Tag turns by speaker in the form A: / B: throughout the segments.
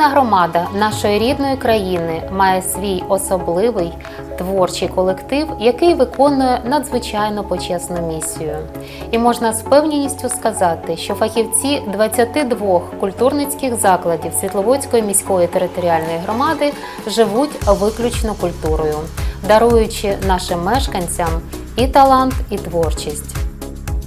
A: Кожна громада нашої рідної країни має свій особливий творчий колектив, який виконує надзвичайно почесну місію. І можна з впевненістю сказати, що фахівці 22 культурницьких закладів Світловодської міської територіальної громади живуть виключно культурою, даруючи нашим мешканцям і талант, і творчість.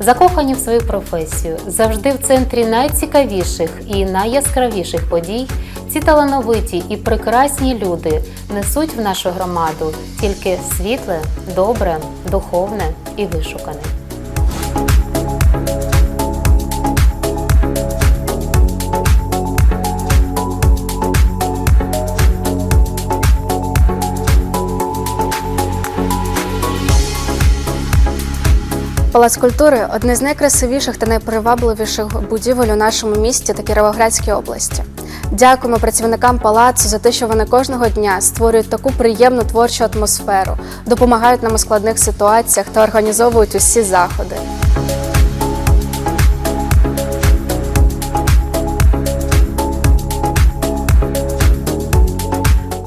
A: Закохані в свою професію, завжди в центрі найцікавіших і найяскравіших подій, ці талановиті і прекрасні люди несуть в нашу громаду тільки світле, добре, духовне і вишукане.
B: Палац культури одне з найкрасивіших та найпривабливіших будівель у нашому місті та Кіровоградській області. Дякуємо працівникам палацу за те, що вони кожного дня створюють таку приємну творчу атмосферу, допомагають нам у складних ситуаціях та організовують усі заходи.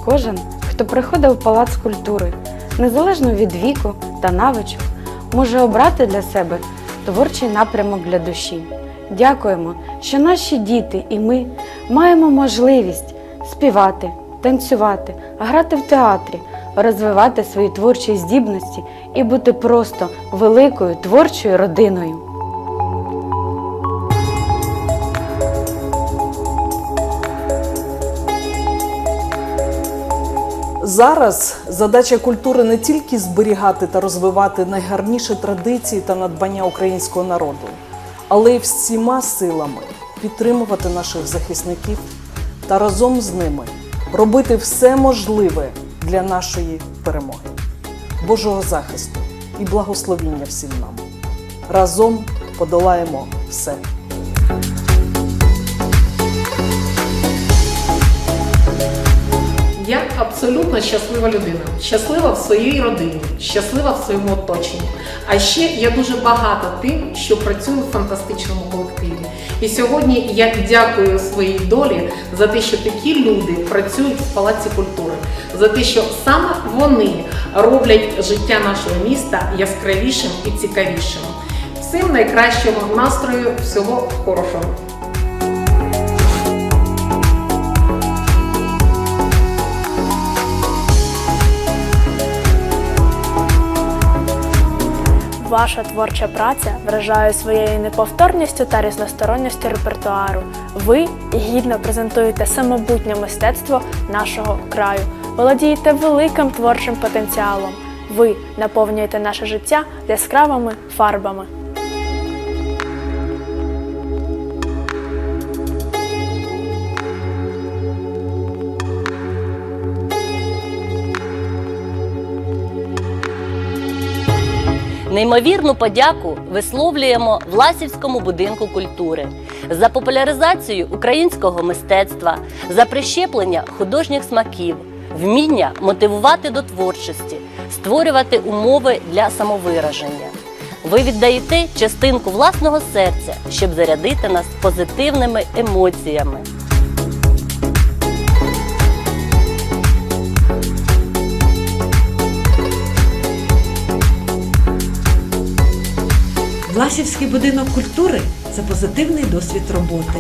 C: Кожен, хто приходив в палац культури, незалежно від віку та навичок, може обрати для себе творчий напрямок для душі. Дякуємо, що наші діти і ми маємо можливість співати, танцювати, грати в театрі, розвивати свої творчі здібності і бути просто великою творчою родиною.
D: Зараз задача культури не тільки зберігати та розвивати найгарніші традиції та надбання українського народу, але й всіма силами підтримувати наших захисників та разом з ними робити все можливе для нашої перемоги, Божого захисту і благословіння всім нам. Разом подолаємо все.
E: Абсолютно щаслива людина, щаслива в своїй родині, щаслива в своєму оточенні. А ще я дуже багата тим, що працюю в фантастичному колективі. І сьогодні я дякую своїй долі за те, що такі люди працюють в палаці культури, за те, що саме вони роблять життя нашого міста яскравішим і цікавішим. Всім найкращого настрою, всього хорошого.
F: Ваша творча праця вражає своєю неповторністю та різносторонністю репертуару. Ви гідно презентуєте самобутнє мистецтво нашого краю, володієте великим творчим потенціалом. Ви наповнюєте наше життя яскравими фарбами.
G: Неймовірну подяку висловлюємо Власівському будинку культури за популяризацію українського мистецтва, за прищеплення художніх смаків, вміння мотивувати до творчості, створювати умови для самовираження. Ви віддаєте частинку власного серця, щоб зарядити нас позитивними емоціями.
H: Власівський будинок культури це позитивний досвід роботи,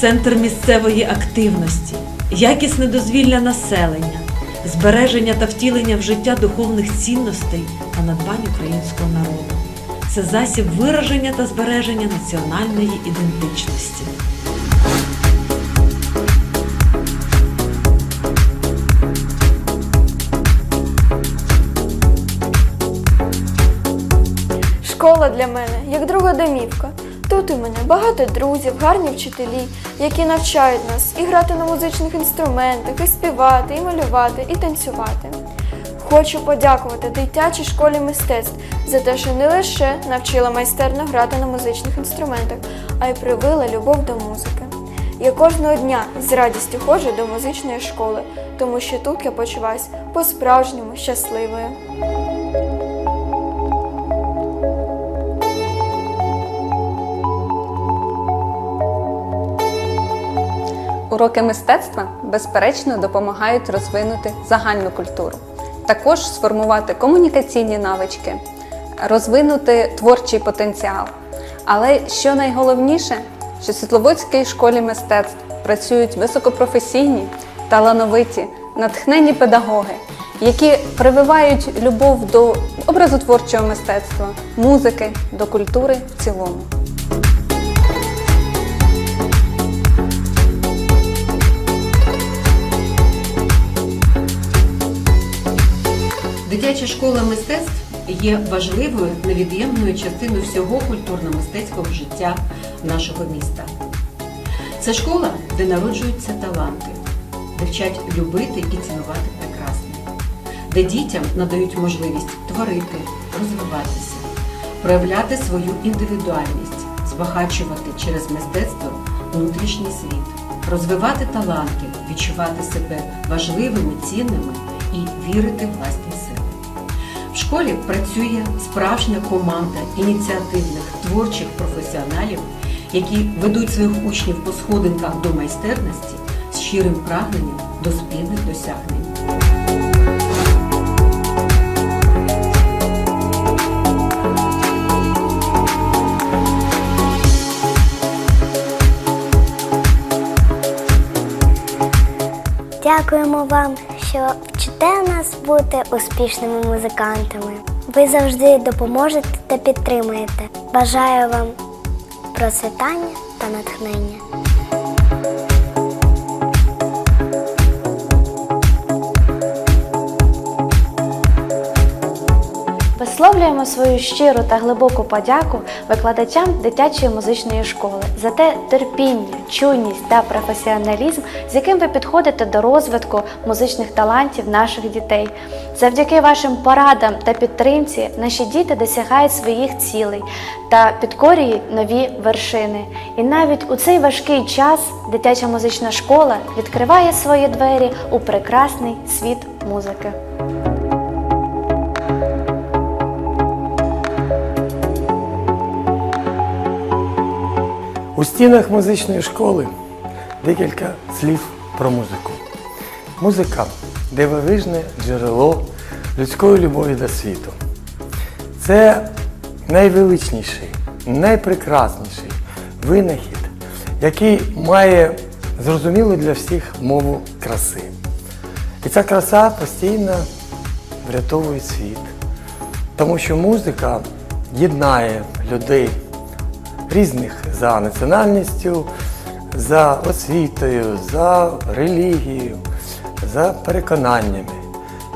H: центр місцевої активності, якісне дозвілля населення, збереження та втілення в життя духовних цінностей та надбань українського народу. Це засіб вираження та збереження національної ідентичності.
I: Школа для мене як друга домівка. Тут у мене багато друзів, гарні вчителі, які навчають нас і грати на музичних інструментах, і співати, і малювати, і танцювати. Хочу подякувати дитячій школі мистецтв за те, що не лише навчила майстерно грати на музичних інструментах, а й привила любов до музики. Я кожного дня з радістю ходжу до музичної школи, тому що тут я почуваюся по-справжньому щасливою.
J: Уроки мистецтва безперечно допомагають розвинути загальну культуру, також сформувати комунікаційні навички, розвинути творчий потенціал. Але що найголовніше, що в Світловодській школі мистецтв працюють високопрофесійні, талановиті, натхнені педагоги, які прививають любов до образотворчого мистецтва, музики, до культури в цілому.
K: Дитяча школа мистецтв є важливою невід'ємною частиною всього культурно-мистецького життя нашого міста. Це школа, де народжуються таланти, де вчать любити і цінувати прекрасне, де дітям надають можливість творити, розвиватися, проявляти свою індивідуальність, збагачувати через мистецтво внутрішній світ, розвивати таланти, відчувати себе важливими, цінними і вірити в власні. В школі працює справжня команда ініціативних творчих професіоналів, які ведуть своїх учнів по сходинках до майстерності з щирим прагненням до спільних досягнень.
L: Дякуємо вам, що вчите нас бути успішними музикантами. Ви завжди допоможете та підтримуєте. Бажаю вам процвітання та натхнення.
F: Висловлюємо свою щиру та глибоку подяку викладачам дитячої музичної школи за те терпіння, чуйність та професіоналізм, з яким ви підходите до розвитку музичних талантів наших дітей. Завдяки вашим порадам та підтримці наші діти досягають своїх цілей та підкорюють нові вершини. І навіть у цей важкий час дитяча музична школа відкриває свої двері у прекрасний світ музики.
M: У стінах музичної школи декілька слів про музику. Музика дивовижне джерело людської любові до світу. Це найвеличніший, найпрекрасніший винахід, який має зрозумілу для всіх мову краси. І ця краса постійно врятовує світ, тому що музика єднає людей різних за національністю, за освітою, за релігією, за переконаннями.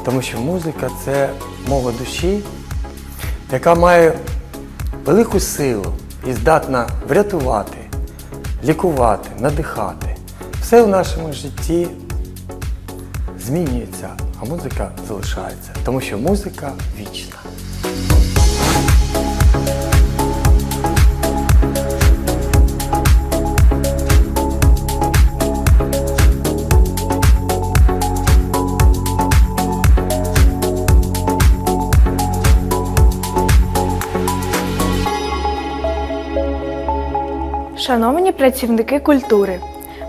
M: Тому що музика це мова душі, яка має велику силу і здатна врятувати, лікувати, надихати. Все в нашому житті змінюється, а музика залишається, тому що музика вічна.
F: Шановні працівники культури,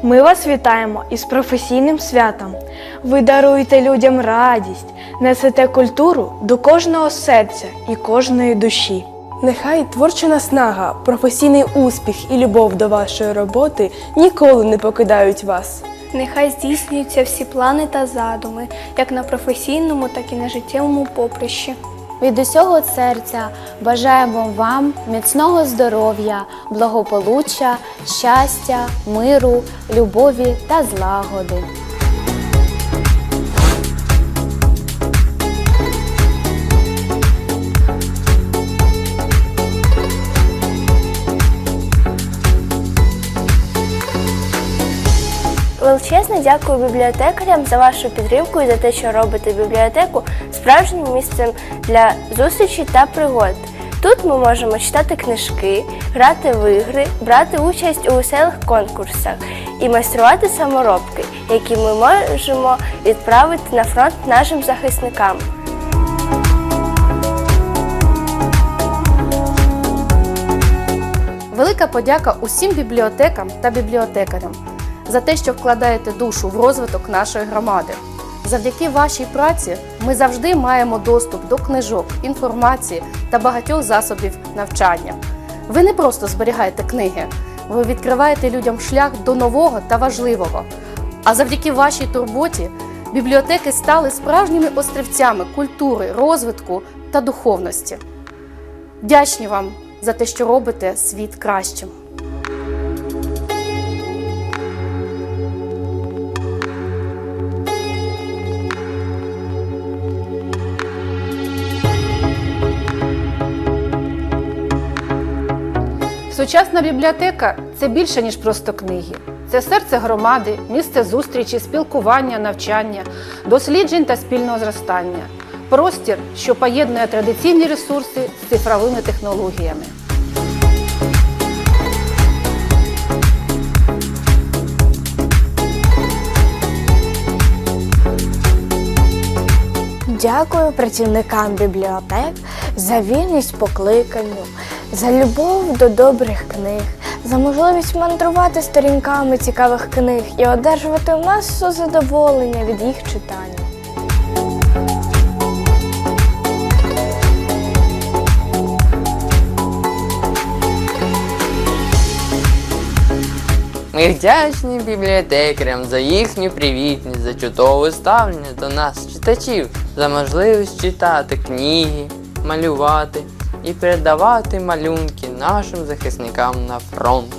F: ми вас вітаємо із професійним святом. Ви даруєте людям радість, несете культуру до кожного серця і кожної душі.
N: Нехай творча наснага, професійний успіх і любов до вашої роботи ніколи не покидають вас.
I: Нехай здійснюються всі плани та задуми, як на професійному, так і на життєвому поприщі.
O: Від усього серця бажаємо вам міцного здоров'я, благополуччя, щастя, миру, любові та злагоди.
L: Величезне дякую бібліотекарям за вашу підтримку і за те, що робите бібліотеку справжнім місцем для зустрічей та пригод. Тут ми можемо читати книжки, грати в ігри, брати участь у веселих конкурсах і майструвати саморобки, які ми можемо відправити на фронт нашим захисникам.
O: Велика подяка усім бібліотекам та бібліотекарям.
P: За те, що вкладаєте душу в розвиток нашої громади. Завдяки вашій праці ми завжди маємо доступ до книжок, інформації та багатьох засобів навчання. Ви не просто зберігаєте книги, ви відкриваєте людям шлях до нового та важливого. А завдяки вашій турботі бібліотеки стали справжніми острівцями культури, розвитку та духовності. Вдячні вам за те, що робите світ кращим.
Q: Сучасна бібліотека це більше, ніж просто книги. Це серце громади, місце зустрічі, спілкування, навчання, досліджень та спільного зростання. Простір, що поєднує традиційні ресурси з цифровими технологіями.
L: Дякую працівникам бібліотек за вільність покликанню, за любов до добрих книг, за можливість мандрувати сторінками цікавих книг і одержувати масу задоволення від їх читання.
B: Ми вдячні бібліотекарям за їхню привітність, за чудове ставлення до нас, читачів, за можливість читати книги, малювати і передавати малюнки нашим захисникам на фронт.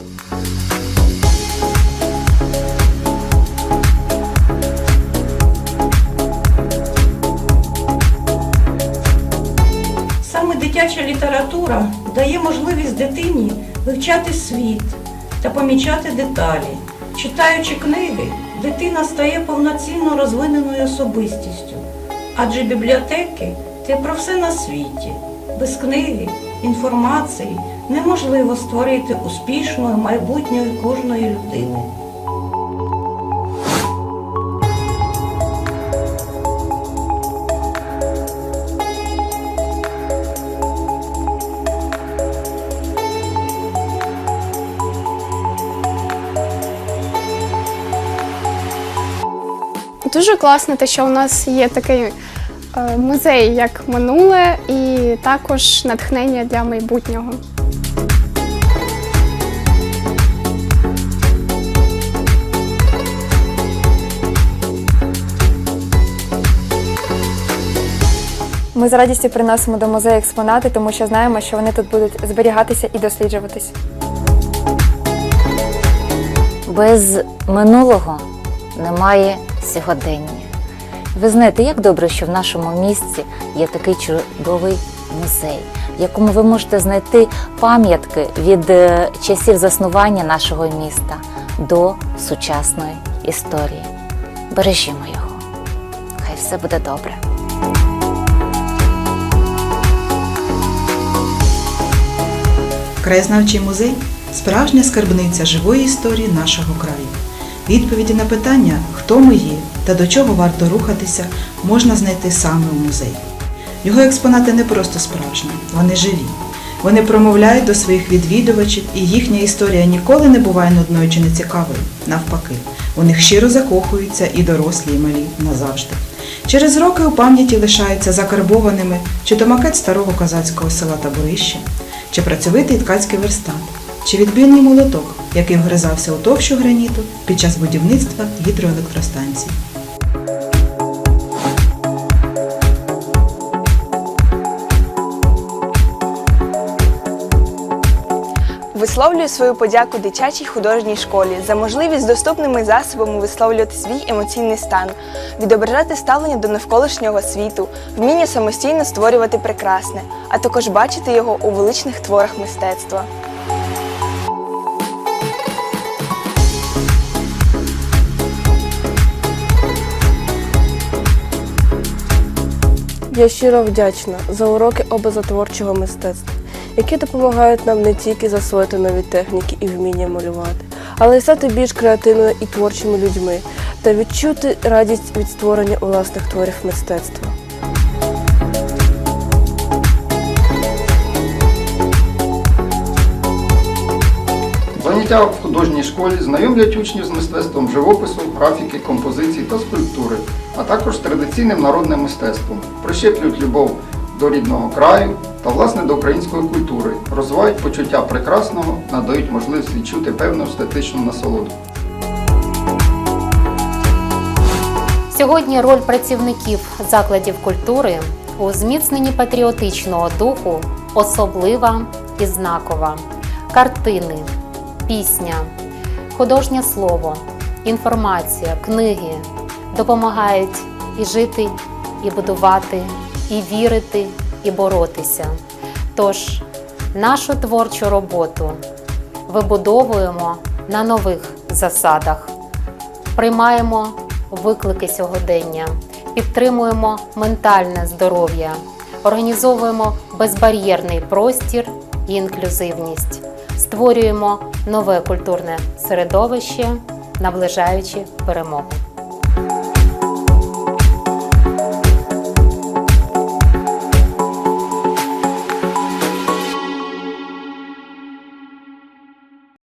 R: Саме дитяча література дає можливість дитині вивчати світ та помічати деталі. Читаючи книги, дитина стає повноцінно розвиненою особистістю, адже бібліотеки це про все на світі. Без книги, інформації неможливо створити успішного майбутнього кожної людини.
S: Дуже класно, те, що у нас є такий музей, як минуле, і також натхнення для майбутнього.
T: Ми з радістю приносимо до музею експонати, тому що знаємо, що вони тут будуть зберігатися і досліджуватись.
U: Без минулого немає сьогодення. Ви знаєте, як добре, що в нашому місті є такий чудовий музей, в якому ви можете знайти пам'ятки від е, часів заснування нашого міста до сучасної історії. Бережімо його. Хай все буде добре.
V: Краєзнавчий музей справжня скарбниця живої історії нашого краю. Відповіді на питання, хто ми є та до чого варто рухатися, можна знайти саме у музеї. Його експонати не просто справжні, вони живі. Вони промовляють до своїх відвідувачів, і їхня історія ніколи не буває нудною чи нецікавою. Навпаки, у них щиро закохуються і дорослі, і малі назавжди. Через роки у пам'яті лишаються закарбованими чи то макет старого козацького села Таборище, чи працьовитий ткацький верстат, чи відбійний молоток, який вгризався у товщу граніту під час будівництва гідроелектростанції.
W: Висловлюю свою подяку дитячій художній школі за можливість доступними засобами висловлювати свій емоційний стан, відображати ставлення до навколишнього світу, вміння самостійно створювати прекрасне, а також бачити його у величних творах мистецтва.
N: Я щиро вдячна за уроки образотворчого мистецтва, які допомагають нам не тільки засвоїти нові техніки і вміння малювати, але й стати більш креативними і творчими людьми та відчути радість від створення власних творів мистецтва.
X: Заняття в художній школі знайомлять учнів з мистецтвом живопису, графіки, композиції та скульптури, а також традиційним народним мистецтвом, прищеплюють любов до рідного краю та власне до української культури, розвивають почуття прекрасного, надають можливість відчути певну естетичну насолоду.
A: Сьогодні роль працівників закладів культури у зміцненні патріотичного духу особлива і знакова. Картини, пісня, художнє слово, інформація, книги допомагають і жити, і будувати, і вірити, і боротися. Тож нашу творчу роботу вибудовуємо на нових засадах приймаємо виклики сьогодення, підтримуємо ментальне здоров'я, організовуємо безбар'єрний простір і інклюзивність, створюємо нове культурне середовище, наближаючи перемогу.